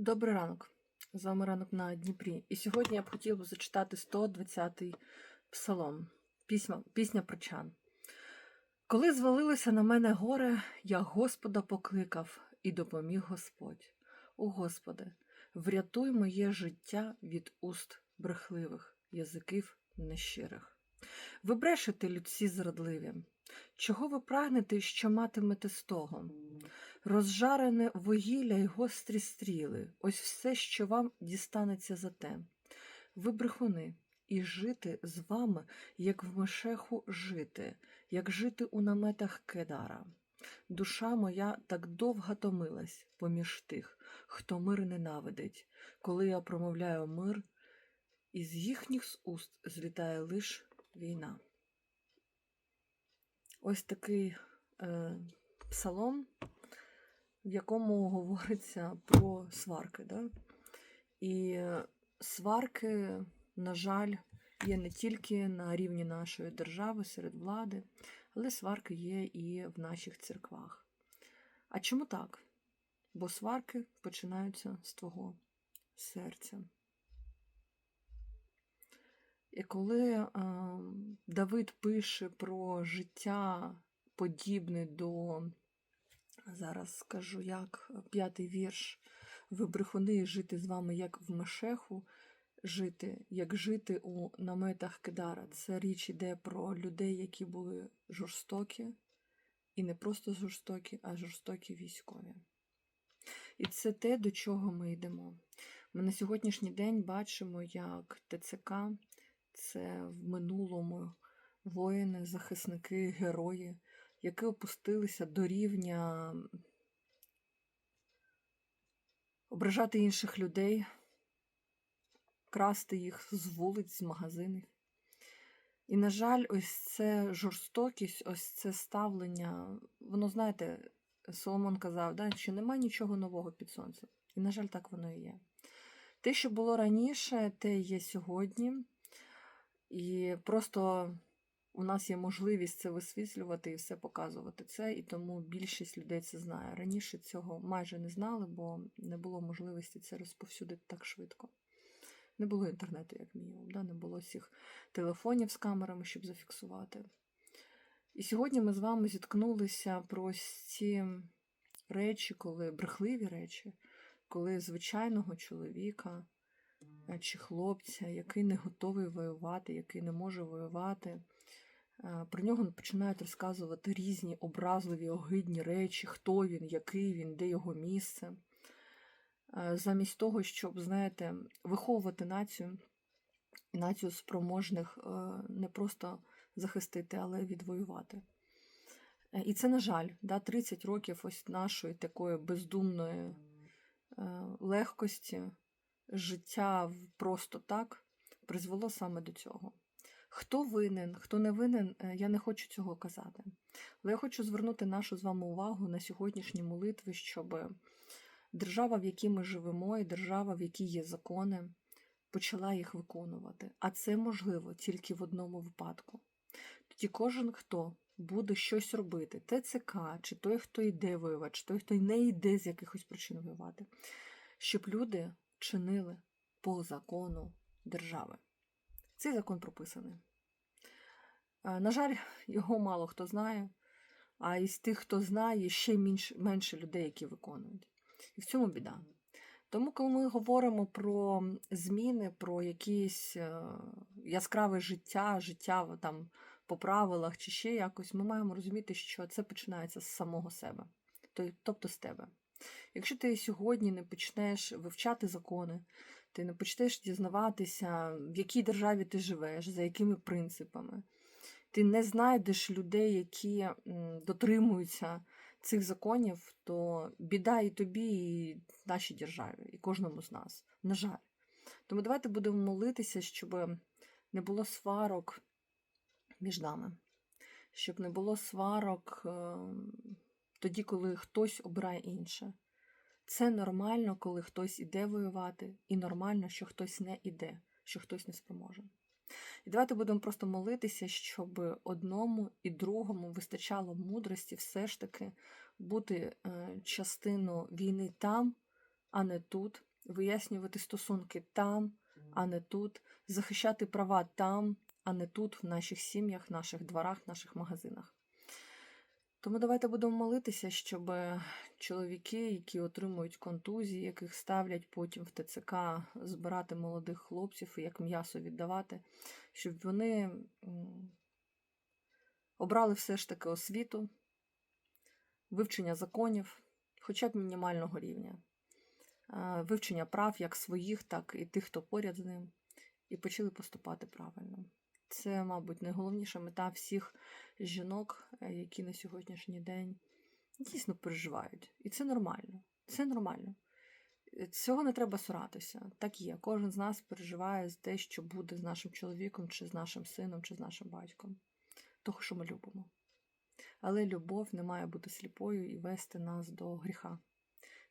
Добрий ранок. З вами ранок на Дніпрі. І сьогодні я б хотіла зачитати 120-й псалом, пісня, пісня прочан. Коли звалилося на мене горе, я Господа покликав і допоміг Господь. О Господи, врятуй моє життя від уст брехливих, язиків нещирих. Ви брешете, людці зрадливі. Чого ви прагнете, що матимете з того? Розжарене вугілля й гострі стріли, ось все, що вам дістанеться за те. Ви брехуни, і жити з вами, як в мешеху жити, як жити у наметах кедара. Душа моя так довго томилась поміж тих, хто мир ненавидить, коли я промовляю мир, із їхніх уст злітає лиш війна. Ось такий е, псалом в якому говориться про сварки. Да? І сварки, на жаль, є не тільки на рівні нашої держави серед влади, але сварки є і в наших церквах. А чому так? Бо сварки починаються з твого серця. І коли е, Давид пише про життя подібне до Зараз скажу, як п'ятий вірш. Ви брехуни жити з вами, як в Мешеху, жити, як жити у наметах Кедара. Це річ іде про людей, які були жорстокі, і не просто жорстокі, а жорстокі військові. І це те, до чого ми йдемо. Ми на сьогоднішній день бачимо, як ТЦК це в минулому воїни, захисники, герої які опустилися до рівня ображати інших людей, красти їх з вулиць, з магазинів. І, на жаль, ось це жорстокість, ось це ставлення, воно, знаєте, Соломон казав, да, що нема нічого нового під сонцем. І, на жаль, так воно і є. Те, що було раніше, те є сьогодні. І просто у нас є можливість це висвітлювати і все показувати це, і тому більшість людей це знає. Раніше цього майже не знали, бо не було можливості це розповсюдити так швидко. Не було інтернету, як мінімум, да? не було всіх телефонів з камерами, щоб зафіксувати. І сьогодні ми з вами зіткнулися про ці речі, коли брехливі речі, коли звичайного чоловіка чи хлопця, який не готовий воювати, який не може воювати. Про нього починають розказувати різні образливі, огидні речі, хто він, який він, де його місце. Замість того, щоб, знаєте, виховувати націю, націю спроможних не просто захистити, але відвоювати. І це, на жаль, да, 30 років ось нашої такої бездумної легкості, життя просто так призвело саме до цього. Хто винен, хто не винен, е, я не хочу цього казати. Але я хочу звернути нашу з вами увагу на сьогоднішні молитви, щоб держава, в якій ми живемо, і держава, в якій є закони, почала їх виконувати. А це можливо тільки в одному випадку. Тоді кожен, хто буде щось робити, ТЦК, чи той, хто йде воювати, чи той, хто не йде з якихось причин воювати, щоб люди чинили по закону держави. Цей закон прописаний. На жаль, його мало хто знає, а із тих, хто знає, ще менше, менше людей, які виконують. І в цьому біда. Тому, коли ми говоримо про зміни, про якесь яскраве життя, життя там по правилах чи ще якось, ми маємо розуміти, що це починається з самого себе, тобто з тебе. Якщо ти сьогодні не почнеш вивчати закони, ти не почнеш дізнаватися, в якій державі ти живеш, за якими принципами. Ти не знайдеш людей, які дотримуються цих законів, то біда і тобі, і нашій державі, і кожному з нас. На жаль. Тому давайте будемо молитися, щоб не було сварок між нами, щоб не було сварок ем, тоді, коли хтось обирає інше. Це нормально, коли хтось іде воювати, і нормально, що хтось не іде, що хтось не спроможен. І давайте будемо просто молитися, щоб одному і другому вистачало мудрості все ж таки бути е, частину війни там, а не тут, вияснювати стосунки там, а не тут, захищати права там, а не тут, в наших сім'ях, наших дворах, наших магазинах. Тому давайте будемо молитися, щоб чоловіки, які отримують контузії, яких ставлять потім в ТЦК збирати молодих хлопців і як м'ясо віддавати, щоб вони обрали все ж таки освіту, вивчення законів, хоча б мінімального рівня, вивчення прав як своїх, так і тих, хто поряд з ним, і почали поступати правильно. Це, мабуть, найголовніша мета всіх жінок, е, які на сьогоднішній день дійсно переживають. І це нормально. Це нормально. Е, Цього не треба соратися. Так є. Кожен з нас переживає за те, що буде з нашим чоловіком, чи з нашим сином, чи з нашим батьком. Того, що ми любимо. Але любов не має бути сліпою і вести нас до гріха.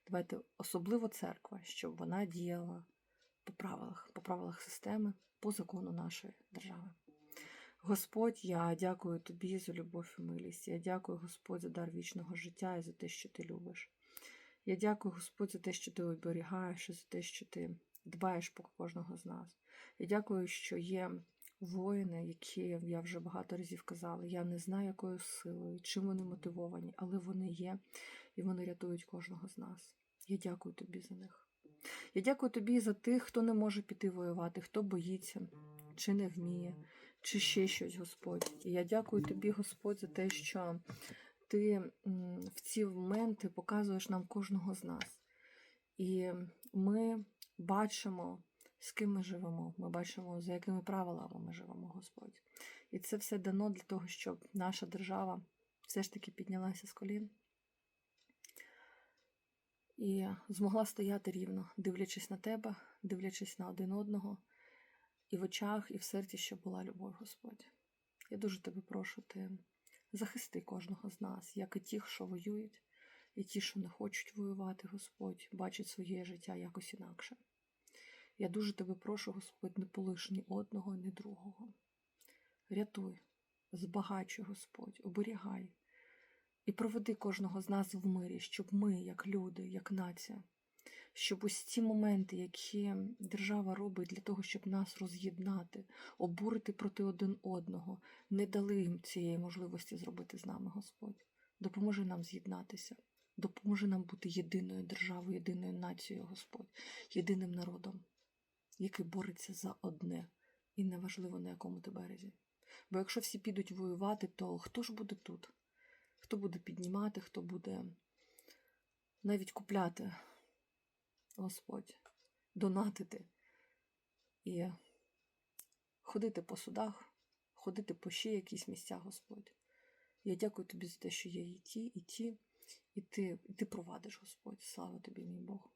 Давайте, особливо церква, щоб вона діяла по правилах, по правилах системи, по закону нашої держави. Господь, я дякую тобі за любов і милість. Я дякую, Господь, за дар вічного життя і за те, що ти любиш. Я дякую, Господь, за те, що ти оберігаєш, і за те, що ти дбаєш про кожного з нас. Я дякую, що є воїни, які я вже багато разів казала. Я не знаю, якою силою, чим вони мотивовані, але вони є і вони рятують кожного з нас. Я дякую тобі за них. Я дякую тобі за тих, хто не може піти воювати, хто боїться чи не вміє, чи ще щось, Господь. І я дякую тобі, Господь, за те, що ти в ці моменти показуєш нам кожного з нас. І ми бачимо, з ким ми живемо. Ми бачимо, за якими правилами ми живемо, Господь. І це все дано для того, щоб наша держава все ж таки піднялася з колін і змогла стояти рівно, дивлячись на тебе, дивлячись на один одного, і в очах, і в серці, щоб була любов, Господь. Я дуже тебе прошу, ти захисти кожного з нас, як і тих, що воюють, і ті, що не хочуть воювати, Господь, бачать своє життя якось інакше. Я дуже тебе прошу, Господь, не полиш ні одного, ні другого. Рятуй, збагачуй, Господь, оберігай і проведи кожного з нас в мирі, щоб ми, як люди, як нація, щоб ось ці моменти, які держава робить для того, щоб нас роз'єднати, обурити проти один одного, не дали їм цієї можливості зробити з нами, Господь. Допоможи нам з'єднатися, допоможи нам бути єдиною державою, єдиною нацією, Господь, єдиним народом, який бореться за одне, і неважливо на якому ти березі. Бо якщо всі підуть воювати, то хто ж буде тут? Хто буде піднімати, хто буде навіть купляти, Господь, донатити і ходити по судах, ходити по ще якісь місця, Господь. Я дякую тобі за те, що є і ті, і ті, і ти, і ти провадиш, Господь. Слава тобі, мій Бог.